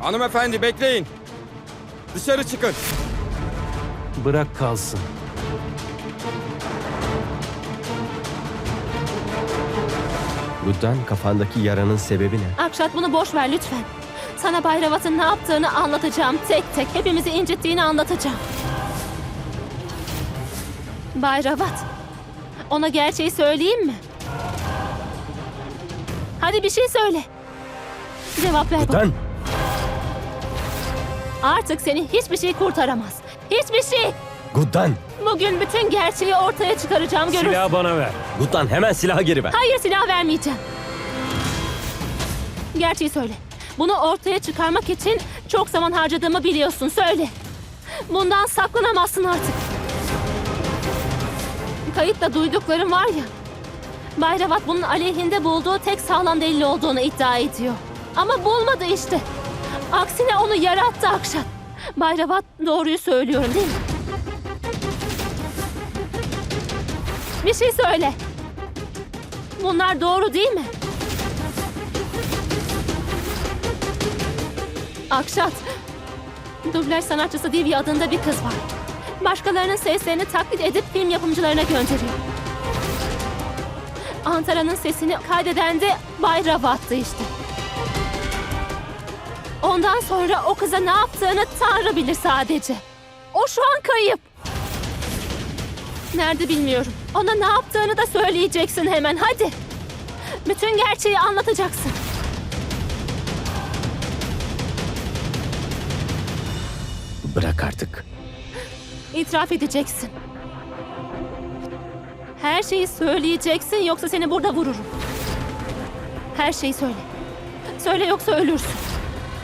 Hanımefendi bekleyin. Dışarı çıkın. Bırak kalsın. Guddan kafandaki yaranın sebebi ne? Akşat bunu boş ver lütfen. Sana Bayravat'ın ne yaptığını anlatacağım tek tek. Hepimizi incittiğini anlatacağım. Bayravat. Ona gerçeği söyleyeyim mi? Hadi bir şey söyle. Cevap ver bana. Artık seni hiçbir şey kurtaramaz. Hiçbir şey. Guddan! Bugün bütün gerçeği ortaya çıkaracağım görürsün. Silahı bana ver. Guddan hemen silahı geri ver. Hayır silah vermeyeceğim. Gerçeği söyle. Bunu ortaya çıkarmak için çok zaman harcadığımı biliyorsun. Söyle. Bundan saklanamazsın artık. Kayıtla duyduklarım var ya. Bayravat bunun aleyhinde bulduğu tek sağlam delil olduğunu iddia ediyor. Ama bulmadı işte. Aksine onu yarattı Akşat. Bayravat doğruyu söylüyorum değil mi? Bir şey söyle. Bunlar doğru değil mi? Akşat. Dublaj sanatçısı Divya adında bir kız var. Başkalarının seslerini taklit edip film yapımcılarına gönderiyor. Antara'nın sesini kaydeden de Bay Ravat'tı işte. Ondan sonra o kıza ne yaptığını Tanrı bilir sadece. O şu an kayıp. Nerede bilmiyorum. Ona ne yaptığını da söyleyeceksin hemen hadi. Bütün gerçeği anlatacaksın. Bırak artık. İtiraf edeceksin. Her şeyi söyleyeceksin yoksa seni burada vururum. Her şeyi söyle. Söyle yoksa ölürsün.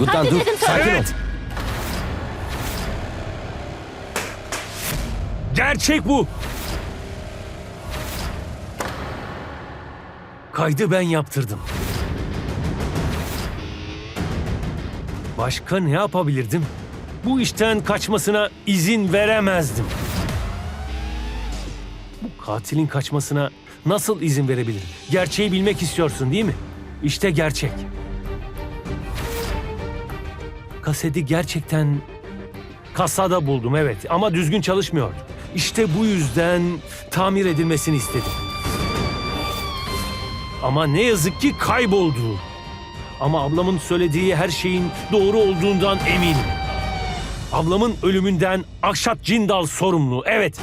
Hadi dur. dedim sana. Sakin ol. Evet. Gerçek bu. Kaydı ben yaptırdım. Başka ne yapabilirdim? Bu işten kaçmasına izin veremezdim. Bu katilin kaçmasına nasıl izin verebilirim? Gerçeği bilmek istiyorsun değil mi? İşte gerçek. Kaseti gerçekten kasada buldum evet ama düzgün çalışmıyordu. İşte bu yüzden tamir edilmesini istedim. Ama ne yazık ki kayboldu. Ama ablamın söylediği her şeyin doğru olduğundan eminim. Ablamın ölümünden Akşat Cindal sorumlu. Evet.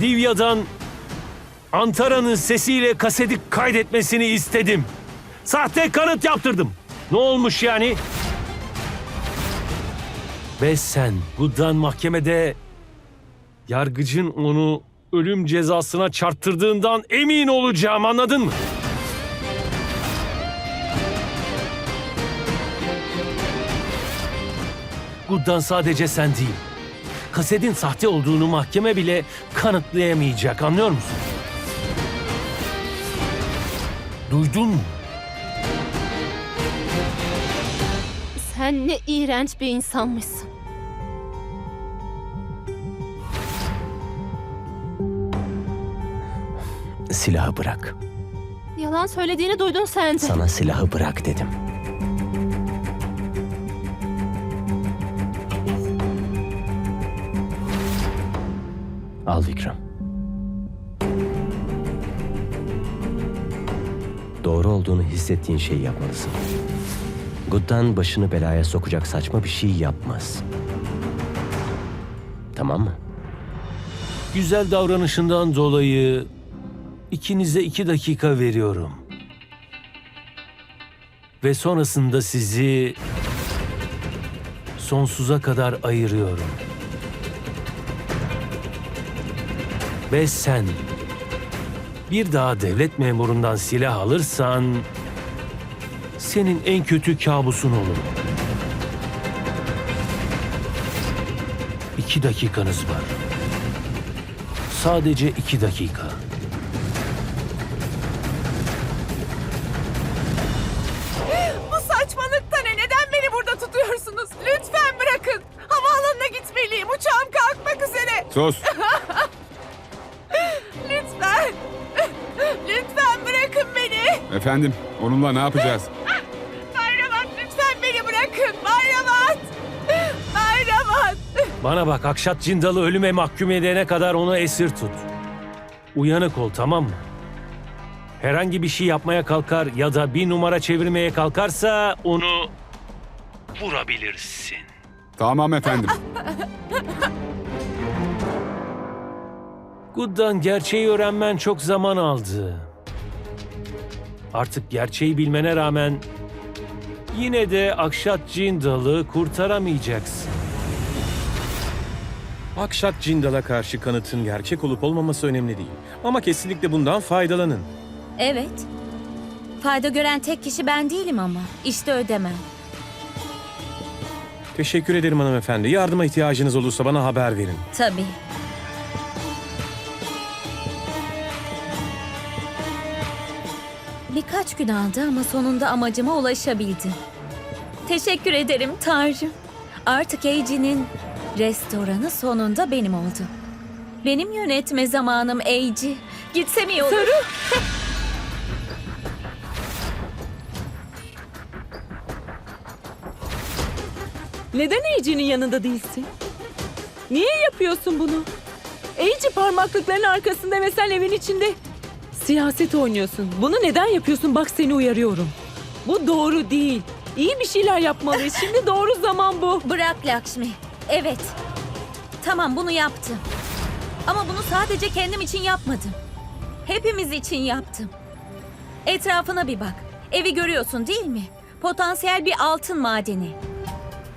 Divya'dan Antara'nın sesiyle kaseti kaydetmesini istedim. Sahte kanıt yaptırdım. Ne olmuş yani? Ve sen Buddan mahkemede yargıcın onu ölüm cezasına çarptırdığından emin olacağım anladın mı? Buddan sadece sen değil. Kasetin sahte olduğunu mahkeme bile kanıtlayamayacak anlıyor musun? Duydun mu? Sen ne iğrenç bir insanmışsın. Silahı bırak. Yalan söylediğini duydun sen de. Sana silahı bırak dedim. Al Vikram. Doğru olduğunu hissettiğin şeyi yapmalısın. Guddan başını belaya sokacak saçma bir şey yapmaz. Tamam mı? Güzel davranışından dolayı ikinize iki dakika veriyorum. Ve sonrasında sizi sonsuza kadar ayırıyorum. Ve sen bir daha devlet memurundan silah alırsan senin en kötü kabusun olur. İki dakikanız var. Sadece iki dakika. Bu saçmalıkta ne? Neden beni burada tutuyorsunuz? Lütfen bırakın. Havaalanına gitmeliyim. Uçağım kalkmak üzere. Sus. Lütfen. Lütfen bırakın beni. Efendim onunla ne yapacağız? Bana bak Akşat Cindal'ı ölüme mahkum edene kadar onu esir tut. Uyanık ol tamam mı? Herhangi bir şey yapmaya kalkar ya da bir numara çevirmeye kalkarsa onu vurabilirsin. Tamam efendim. Good'dan gerçeği öğrenmen çok zaman aldı. Artık gerçeği bilmene rağmen yine de Akşat Cindal'ı kurtaramayacaksın. Akşat Cindal'a karşı kanıtın gerçek olup olmaması önemli değil. Ama kesinlikle bundan faydalanın. Evet. Fayda gören tek kişi ben değilim ama. İşte ödemem. Teşekkür ederim hanımefendi. Yardıma ihtiyacınız olursa bana haber verin. Tabii. Birkaç gün aldı ama sonunda amacıma ulaşabildim. Teşekkür ederim Tanrım. Artık Eiji'nin restoranı sonunda benim oldu. Benim yönetme zamanım Eiji. Gitsem iyi olur. Neden Ece'nin yanında değilsin? Niye yapıyorsun bunu? Ece parmaklıkların arkasında ve sen evin içinde siyaset oynuyorsun. Bunu neden yapıyorsun? Bak seni uyarıyorum. Bu doğru değil. İyi bir şeyler yapmalıyız. Şimdi doğru zaman bu. Bırak Lakshmi. Evet. Tamam bunu yaptım. Ama bunu sadece kendim için yapmadım. Hepimiz için yaptım. Etrafına bir bak. Evi görüyorsun değil mi? Potansiyel bir altın madeni.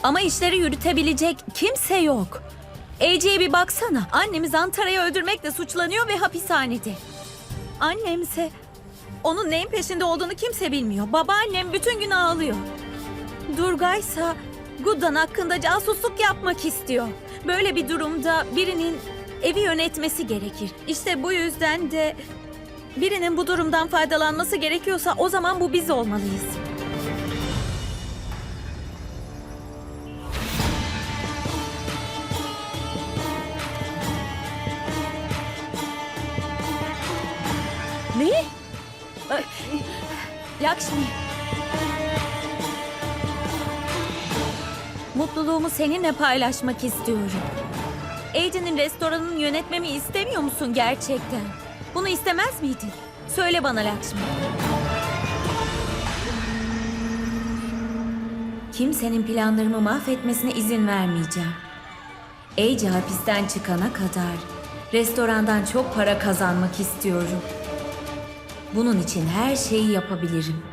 Ama işleri yürütebilecek kimse yok. Ece'ye bir baksana. Annemiz Antara'yı öldürmekle suçlanıyor ve hapishanede. Annemse onun neyin peşinde olduğunu kimse bilmiyor. Babaannem bütün gün ağlıyor. Durgaysa Guddan hakkında casusluk yapmak istiyor. Böyle bir durumda birinin evi yönetmesi gerekir. İşte bu yüzden de birinin bu durumdan faydalanması gerekiyorsa o zaman bu biz olmalıyız. Ne? Lakshmi. Mutluluğumu seninle paylaşmak istiyorum. Aiden'in restoranını yönetmemi istemiyor musun gerçekten? Bunu istemez miydin? Söyle bana Lakshmi. Kimsenin planlarımı mahvetmesine izin vermeyeceğim. Ece hapisten çıkana kadar restorandan çok para kazanmak istiyorum. Bunun için her şeyi yapabilirim.